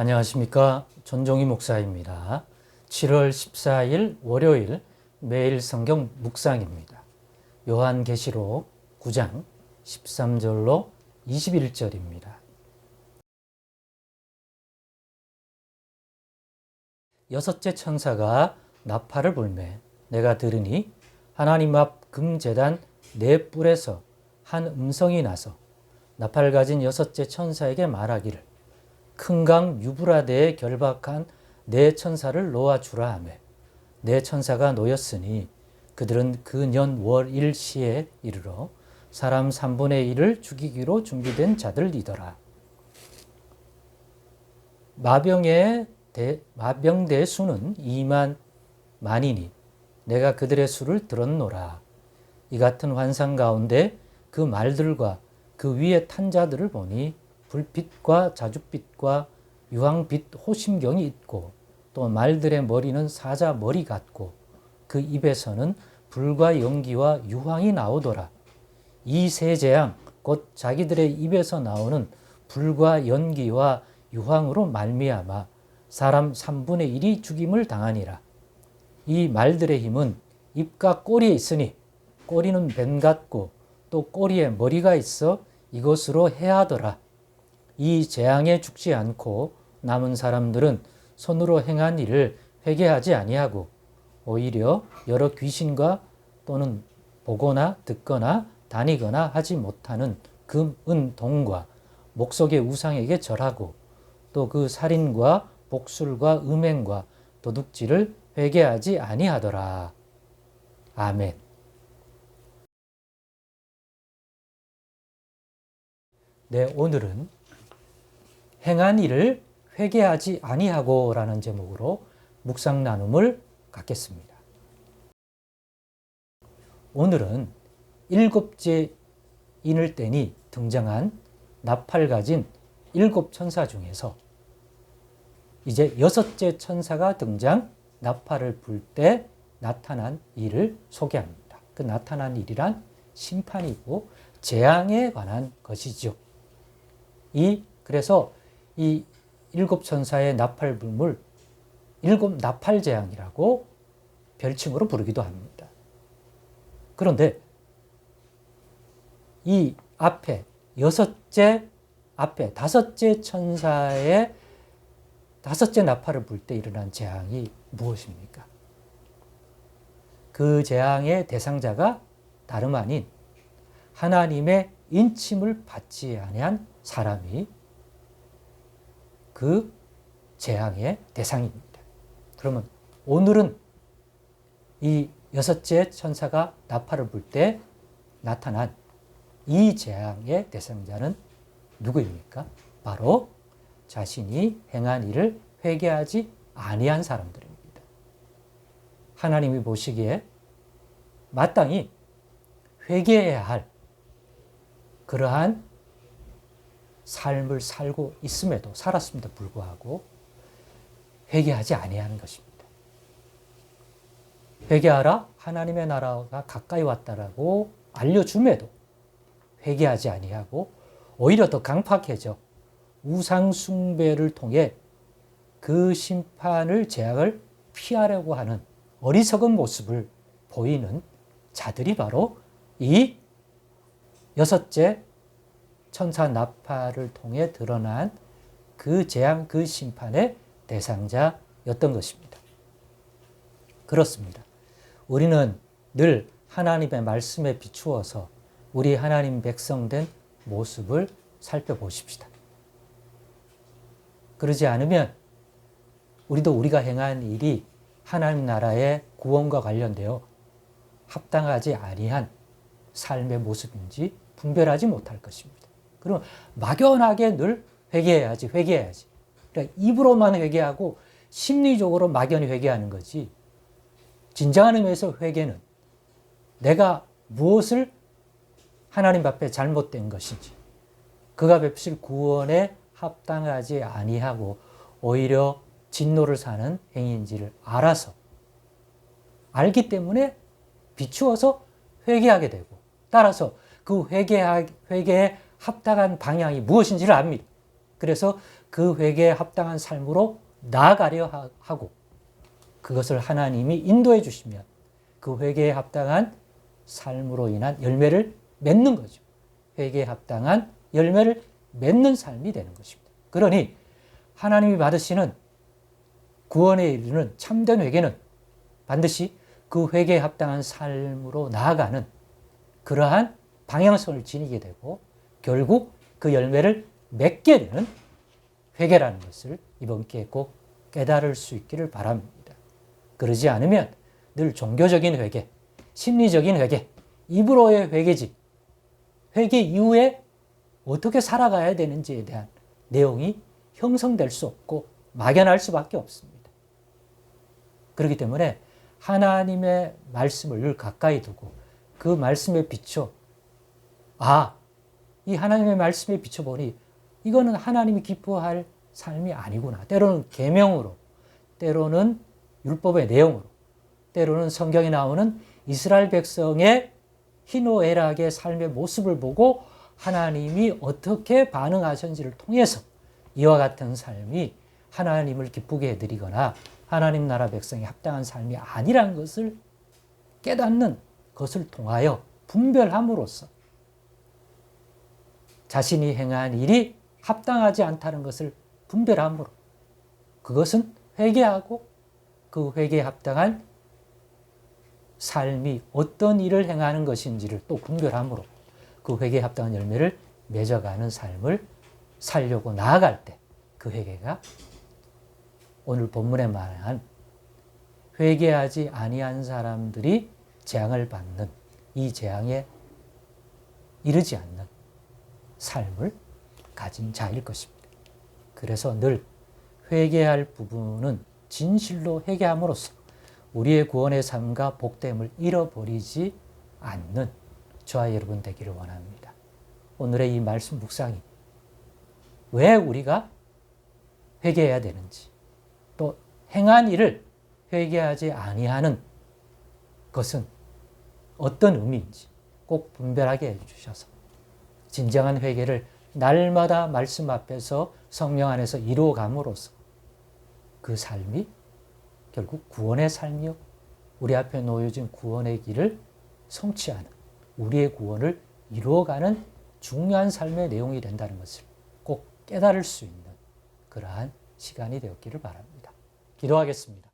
안녕하십니까. 전종희 목사입니다. 7월 14일 월요일 매일 성경 묵상입니다. 요한계시록 9장 13절로 21절입니다. 여섯째 천사가 나팔을 불매 내가 들으니 하나님 앞 금재단 네 뿔에서 한 음성이 나서 나팔 가진 여섯째 천사에게 말하기를 큰 강 유브라데에 결박한 네 천사를 놓아 주라 하매 네 천사가 놓였으니 그들은 그년 월 일 시에 이르러 사람 3분의 1을 죽이기로 준비된 자들이더라. 마병의 대, 마병대 수는 2만 만이니 내가 그들의 수를 들었노라. 이 같은 환상 가운데 그 말들과 그 위에 탄 자들을 보니 불빛과 자줏빛과 유황빛 호심경이 있고 또 말들의 머리는 사자 머리 같고 그 입에서는 불과 연기와 유황이 나오더라. 이 세 재앙 곧 자기들의 입에서 나오는 불과 연기와 유황으로 말미암아 사람 3분의 1이 죽임을 당하니라. 이 말들의 힘은 입과 꼬리에 있으니 꼬리는 뱀 같고 또 꼬리에 머리가 있어 이것으로 해하더라. 이 재앙에 죽지 않고 남은 사람들은 손으로 행한 일을 회개하지 아니하고 오히려 여러 귀신과 또는 보거나 듣거나 다니거나 하지 못하는 금, 은, 동과 목석의 우상에게 절하고 또 그 살인과 복술과 음행과 도둑질을 회개하지 아니하더라. 아멘. 네, 오늘은 행한 일을 회개하지 아니하고라는 제목으로 묵상 나눔을 갖겠습니다. 오늘은 일곱째 인을 떼니 등장한 나팔 가진 일곱 천사 중에서 이제 여섯째 천사가 등장 나팔을 불 때 나타난 일을 소개합니다. 그 나타난 일이란 심판이고 재앙에 관한 것이죠. 이 그래서 이 일곱 천사의 나팔 불물 일곱 나팔 재앙이라고 별칭으로 부르기도 합니다. 그런데 이 앞에 여섯째 앞에 다섯째 천사의 다섯째 나팔을 불 때 일어난 재앙이 무엇입니까? 그 재앙의 대상자가 다름 아닌 하나님의 인침을 받지 아니한 사람이 그 재앙의 대상입니다. 그러면 오늘은 이 여섯째 천사가 나팔을 불 때 나타난 이 재앙의 대상자는 누구입니까? 바로 자신이 행한 일을 회개하지 아니한 사람들입니다. 하나님이 보시기에 마땅히 회개해야 할 그러한 삶을 살고 있음에도 살았음에도 불구하고 회개하지 아니하는 것입니다. 회개하라 하나님의 나라가 가까이 왔다라고 알려줌에도 회개하지 아니하고 오히려 더 강팍해져 우상 숭배를 통해 그 심판을 제약을 피하려고 하는 어리석은 모습을 보이는 자들이 바로 이 여섯째 천사 나팔을 통해 드러난 그 재앙, 그 심판의 대상자였던 것입니다. 그렇습니다. 우리는 늘 하나님의 말씀에 비추어서 우리 하나님 백성된 모습을 살펴보십시다. 그러지 않으면 우리도 우리가 행한 일이 하나님 나라의 구원과 관련되어 합당하지 아니한 삶의 모습인지 분별하지 못할 것입니다. 그럼 막연하게 늘 회개해야지, 회개해야지. 그러니까 입으로만 회개하고 심리적으로 막연히 회개하는 거지. 진정한 의미에서 회개는 내가 무엇을 하나님 앞에 잘못된 것인지, 그가 베푸실 구원에 합당하지 아니하고 오히려 진노를 사는 행위인지를 알아서 알기 때문에 비추어서 회개하게 되고 따라서 그 회개 회개에 합당한 방향이 무엇인지를 압니다. 그래서 그 회개에 합당한 삶으로 나아가려 하- 하고 그것을 하나님이 인도해 주시면 그 회개에 합당한 삶으로 인한 열매를 맺는 거죠. 회개에 합당한 열매를 맺는 삶이 되는 것입니다. 그러니 하나님이 받으시는 구원에 이르는 참된 회개는 반드시 그 회개에 합당한 삶으로 나아가는 그러한 방향성을 지니게 되고 결국 그 열매를 맺게 되는 회개라는 것을 이번 기회에 꼭 깨달을 수 있기를 바랍니다. 그러지 않으면 늘 종교적인 회개, 심리적인 회개, 입으로의 회개지, 회개 이후에 어떻게 살아가야 되는지에 대한 내용이 형성될 수 없고 막연할 수밖에 없습니다. 그렇기 때문에 하나님의 말씀을 늘 가까이 두고 그 말씀에 비춰 아, 이 하나님의 말씀에 비춰보니 이거는 하나님이 기뻐할 삶이 아니구나. 때로는 계명으로, 때로는 율법의 내용으로, 때로는 성경에 나오는 이스라엘 백성의 희노애락의 삶의 모습을 보고 하나님이 어떻게 반응하셨는지를 통해서 이와 같은 삶이 하나님을 기쁘게 해드리거나 하나님 나라 백성이 합당한 삶이 아니란 것을 깨닫는 것을 통하여 분별함으로써 자신이 행한 일이 합당하지 않다는 것을 분별함으로 그것은 회개하고 그 회개에 합당한 삶이 어떤 일을 행하는 것인지를 또 분별함으로 그 회개에 합당한 열매를 맺어가는 삶을 살려고 나아갈 때 그 회개가 오늘 본문에 말한 회개하지 아니한 사람들이 재앙을 받는 이 재앙에 이르지 않는 삶을 가진 자일 것입니다. 그래서 늘 회개할 부분은 진실로 회개함으로써 우리의 구원의 삶과 복됨을 잃어버리지 않는 저와 여러분 되기를 원합니다. 오늘의 이 말씀 묵상이 왜 우리가 회개해야 되는지 또 행한 일을 회개하지 아니하는 것은 어떤 의미인지 꼭 분별하게 해주셔서 진정한 회개를 날마다 말씀 앞에서 성령 안에서 이루어감으로써 그 삶이 결국 구원의 삶이요. 우리 앞에 놓여진 구원의 길을 성취하는 우리의 구원을 이루어가는 중요한 삶의 내용이 된다는 것을 꼭 깨달을 수 있는 그러한 시간이 되었기를 바랍니다. 기도하겠습니다.